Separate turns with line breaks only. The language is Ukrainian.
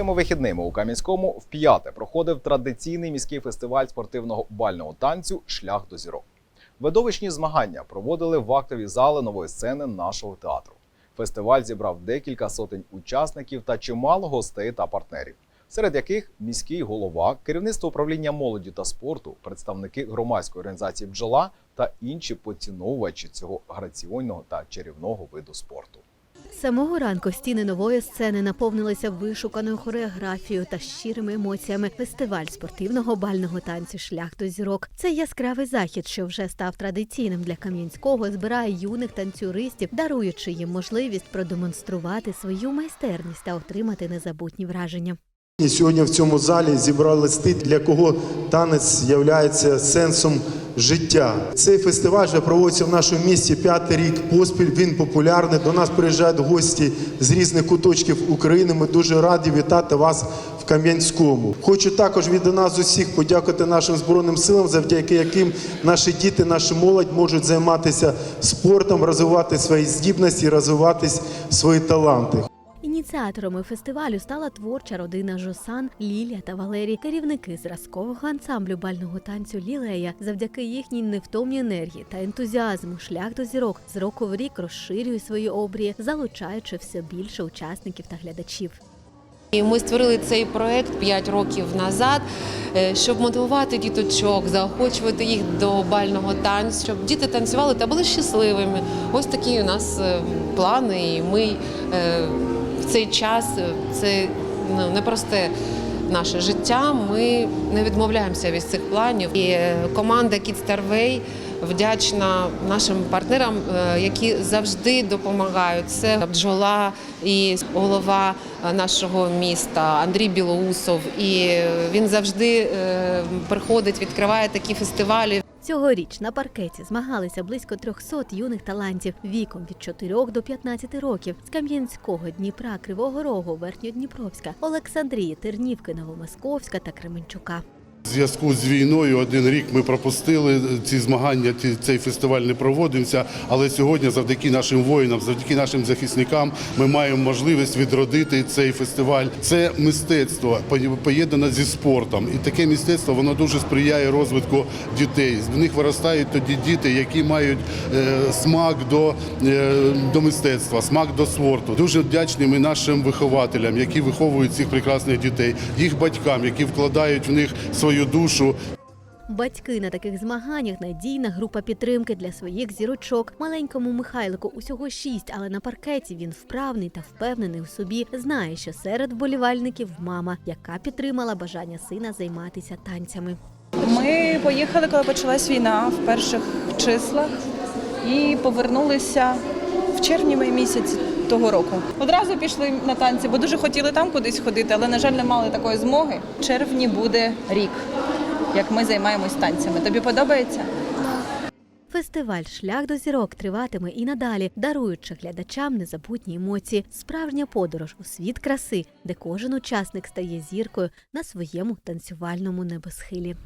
Цими вихідними у Кам'янському вп'яте проходив традиційний міський фестиваль спортивного бального танцю Шлях до зірок. Видовищні змагання проводили в актовій зали нової сцени нашого театру. Фестиваль зібрав декілька сотень учасників та чимало гостей та партнерів, серед яких міський голова, керівництво управління молоді та спорту, представники громадської організації бджола та інші поціновувачі цього граційного та чарівного виду спорту.
Самого ранку стіни нової сцени наповнилися вишуканою хореографією та щирими емоціями. Фестиваль спортивного бального танцю Шлях до зірок. Це яскравий захід, що вже став традиційним для Кам'янського, збирає юних танцюристів, даруючи їм можливість продемонструвати свою майстерність та отримати незабутні враження.
Сьогодні в цьому залі зібрали листи, для кого танець є сенсом життя. Цей фестиваль вже проводиться в нашому місті п'ятий рік поспіль. Він популярний. До нас приїжджають гості з різних куточків України. Ми дуже раді вітати вас в Кам'янському. Хочу також від нас усіх подякувати нашим збройним силам, завдяки яким наші діти, наша молодь можуть займатися спортом, розвивати свої здібності, розвивати свої таланти.
Ініціаторами фестивалю стала творча родина Жосан, Лілія та Валерій, керівники зразкового ансамблю бального танцю Лілея. Завдяки їхній невтомній енергії та ентузіазму шлях до зірок з року в рік розширює свої обрії, залучаючи все більше учасників та глядачів.
Ми створили цей проект 5 років назад, е, щоб мотивувати діточок, заохочувати їх до бального танцю, щоб діти танцювали та були щасливими. Ось такі у нас е, плани. І ми е, цей час е, це ну, непросте наше життя. Ми не відмовляємося від цих планів. І е, команда Kids Star вдячна нашим партнерам, е, які завжди допомагають. Це бджола і голова нашого міста Андрій Білоусов. І він завжди приходить, відкриває такі фестивалі.
Цьогоріч на паркеті змагалися близько 300 юних талантів віком від 4 до 15 років з Кам'янського, Дніпра, Кривого Рогу, Верхньодніпровська, Олександрії, Тернівки, Новомосковська та Кременчука.
В зв'язку з війною один рік ми пропустили ці змагання. Цей фестиваль не проводився. Але сьогодні, завдяки нашим воїнам, завдяки нашим захисникам, ми маємо можливість відродити цей фестиваль. Це мистецтво поєднане зі спортом, і таке мистецтво воно дуже сприяє розвитку дітей. В них виростають тоді діти, які мають е, смак до, е, до мистецтва, смак до спорту. Дуже вдячні ми нашим вихователям, які виховують цих прекрасних дітей, їх батькам, які вкладають в них свою душу.
Батьки на таких змаганнях надійна група підтримки для своїх зірочок. Маленькому Михайлику усього шість, але на паркеті він вправний та впевнений у собі. Знає, що серед вболівальників мама, яка підтримала бажання сина займатися танцями.
Ми поїхали, коли почалась війна в перших числах і повернулися в червні місяці того року. Одразу пішли на танці, бо дуже хотіли там кудись ходити, але, на жаль, не мали такої змоги. В червні буде рік, як ми займаємось танцями. Тобі подобається?
Фестиваль Шлях до зірок триватиме і надалі, даруючи глядачам незабутні емоції. Справжня подорож у світ краси, де кожен учасник стає зіркою на своєму танцювальному небосхилі.